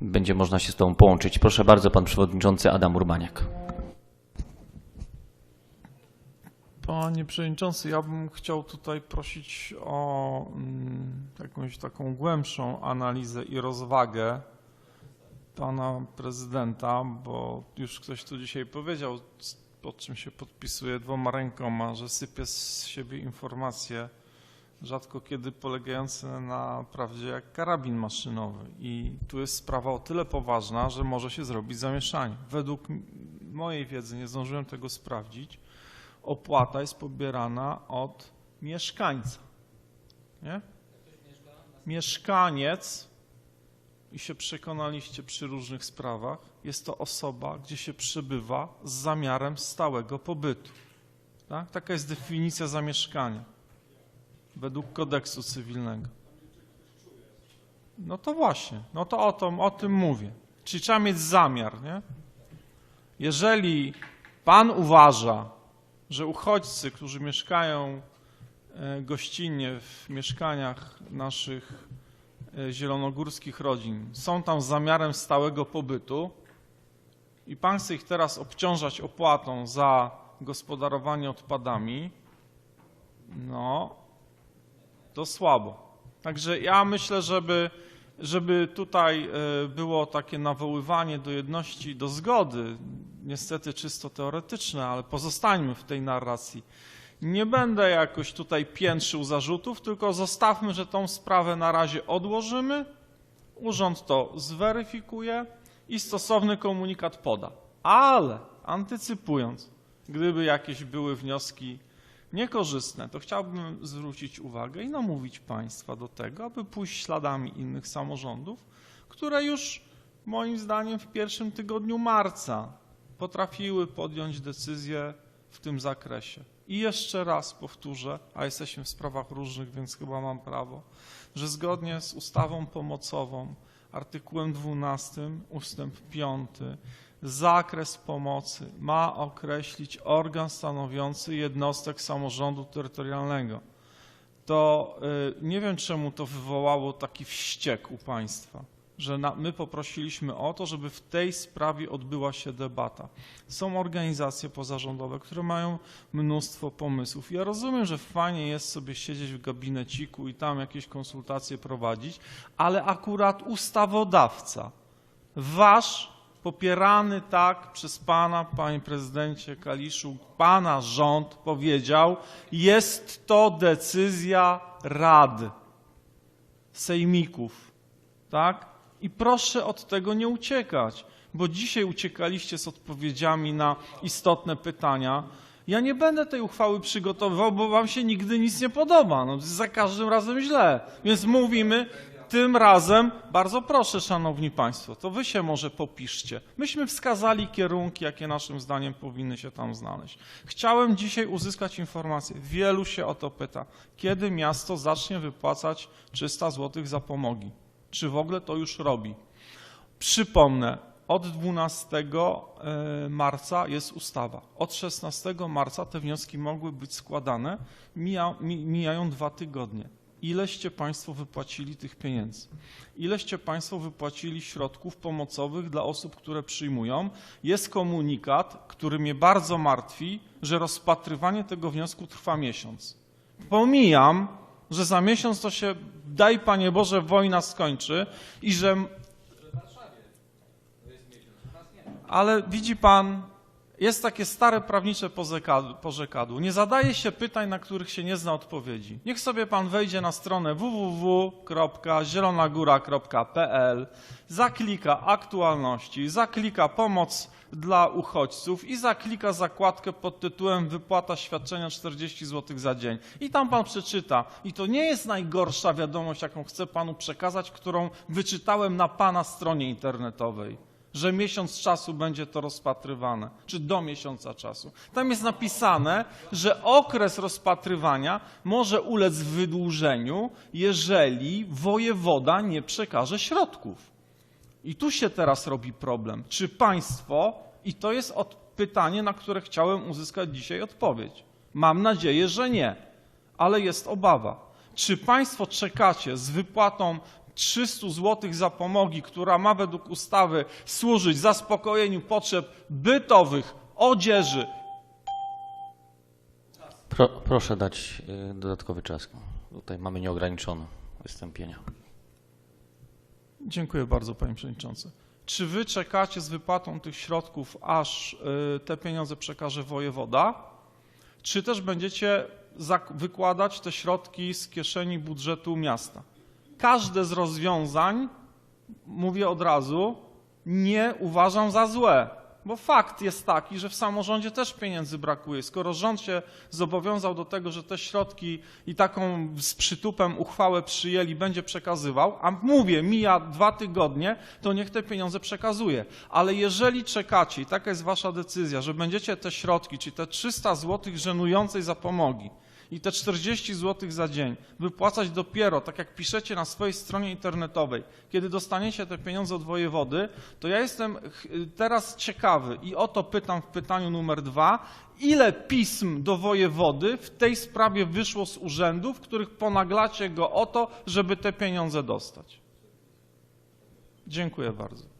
będzie można się z Tobą połączyć. Proszę bardzo, Pan Przewodniczący Adam Urbaniak. Panie Przewodniczący, ja bym chciał tutaj prosić o mm, jakąś taką głębszą analizę i rozwagę pana prezydenta, bo już ktoś tu dzisiaj powiedział, pod czym się podpisuje dwoma rękoma, że sypie z siebie informacje, rzadko kiedy polegające na prawdzie jak karabin maszynowy. I tu jest sprawa o tyle poważna, że może się zrobić zamieszanie. Według mojej wiedzy, nie zdążyłem tego sprawdzić, opłata jest pobierana od mieszkańca. Nie? Mieszkaniec, i się przekonaliście przy różnych sprawach, jest to osoba, gdzie się przebywa z zamiarem stałego pobytu. Tak? Taka jest definicja zamieszkania według kodeksu cywilnego. No to właśnie, no to o, to, o tym mówię. Czyli trzeba mieć zamiar, nie? Jeżeli pan uważa, że uchodźcy, którzy mieszkają e, gościnnie w mieszkaniach naszych e, zielonogórskich rodzin, są tam z zamiarem stałego pobytu i pan chce ich teraz obciążać opłatą za gospodarowanie odpadami, no to słabo. Także ja myślę, żeby, żeby tutaj e, było takie nawoływanie do jedności, do zgody, niestety czysto teoretyczne, ale pozostańmy w tej narracji. Nie będę jakoś tutaj piętrzył zarzutów, tylko zostawmy, że tą sprawę na razie odłożymy, urząd to zweryfikuje i stosowny komunikat poda. Ale antycypując, gdyby jakieś były wnioski niekorzystne, to chciałbym zwrócić uwagę i namówić Państwa do tego, aby pójść śladami innych samorządów, które już moim zdaniem w pierwszym tygodniu marca potrafiły podjąć decyzję w tym zakresie. I jeszcze raz powtórzę, a jesteśmy w sprawach różnych, więc chyba mam prawo, że zgodnie z ustawą pomocową, artykułem 12, ustęp 5, zakres pomocy ma określić organ stanowiący jednostek samorządu terytorialnego. To y, nie wiem, czemu to wywołało taki wściek u Państwa, że na, my poprosiliśmy o to, żeby w tej sprawie odbyła się debata. Są organizacje pozarządowe, które mają mnóstwo pomysłów. Ja rozumiem, że fajnie jest sobie siedzieć w gabineciku i tam jakieś konsultacje prowadzić, ale akurat ustawodawca, wasz popierany tak przez pana, panie prezydencie Kaliszu, pana rząd powiedział, jest to decyzja rad, sejmików, tak? I proszę od tego nie uciekać, bo dzisiaj uciekaliście z odpowiedziami na istotne pytania. Ja nie będę tej uchwały przygotowywał, bo wam się nigdy nic nie podoba. No, za każdym razem źle. Więc mówimy, tym razem, bardzo proszę, szanowni państwo, to wy się może popiszcie. Myśmy wskazali kierunki, jakie naszym zdaniem powinny się tam znaleźć. Chciałem dzisiaj uzyskać informację, wielu się o to pyta, kiedy miasto zacznie wypłacać 300 zł za pomogi. Czy w ogóle to już robi? Przypomnę, od 12 e, marca jest ustawa. Od 16 marca te wnioski mogły być składane. Mija, mi, mijają dwa tygodnie. Ileście Państwo wypłacili tych pieniędzy? Ileście Państwo wypłacili środków pomocowych dla osób, które przyjmują? Jest komunikat, który mnie bardzo martwi, że rozpatrywanie tego wniosku trwa miesiąc. Pomijam, że za miesiąc to się, daj Panie Boże, wojna skończy i że ale widzi pan, jest takie stare prawnicze porzekadło. Nie zadaje się pytań, na których się nie zna odpowiedzi. Niech sobie pan wejdzie na stronę www.zielonagóra.pl, zaklika aktualności, zaklika pomoc dla uchodźców i zaklika zakładkę pod tytułem Wypłata świadczenia 40 zł za dzień. I tam pan przeczyta. I to nie jest najgorsza wiadomość, jaką chcę panu przekazać, którą wyczytałem na pana stronie internetowej że miesiąc czasu będzie to rozpatrywane, czy do miesiąca czasu. Tam jest napisane, że okres rozpatrywania może ulec wydłużeniu, jeżeli wojewoda nie przekaże środków. I tu się teraz robi problem. Czy państwo, i to jest pytanie, na które chciałem uzyskać dzisiaj odpowiedź. Mam nadzieję, że nie, ale jest obawa. Czy państwo czekacie z wypłatą 300 zł zapomogi, która ma według ustawy służyć zaspokojeniu potrzeb bytowych, odzieży. Pro, proszę dać y, dodatkowy czas. Tutaj mamy nieograniczone wystąpienia. Dziękuję bardzo, panie przewodniczący. Czy wy czekacie z wypłatą tych środków, aż y, te pieniądze przekaże wojewoda? Czy też będziecie wykładać te środki z kieszeni budżetu miasta? Każde z rozwiązań, mówię od razu, nie uważam za złe, bo fakt jest taki, że w samorządzie też pieniędzy brakuje. Skoro rząd się zobowiązał do tego, że te środki i taką z przytupem uchwałę przyjęli, będzie przekazywał, a mówię, mija dwa tygodnie, to niech te pieniądze przekazuje. Ale jeżeli czekacie, i taka jest wasza decyzja, że będziecie te środki, czyli te 300 zł żenującej zapomogi, i te 40 zł za dzień wypłacać dopiero, tak jak piszecie na swojej stronie internetowej, kiedy dostaniecie te pieniądze od wojewody, to ja jestem teraz ciekawy i o to pytam w pytaniu numer dwa, ile pism do wojewody w tej sprawie wyszło z urzędów, których ponaglacie go o to, żeby te pieniądze dostać. Dziękuję bardzo.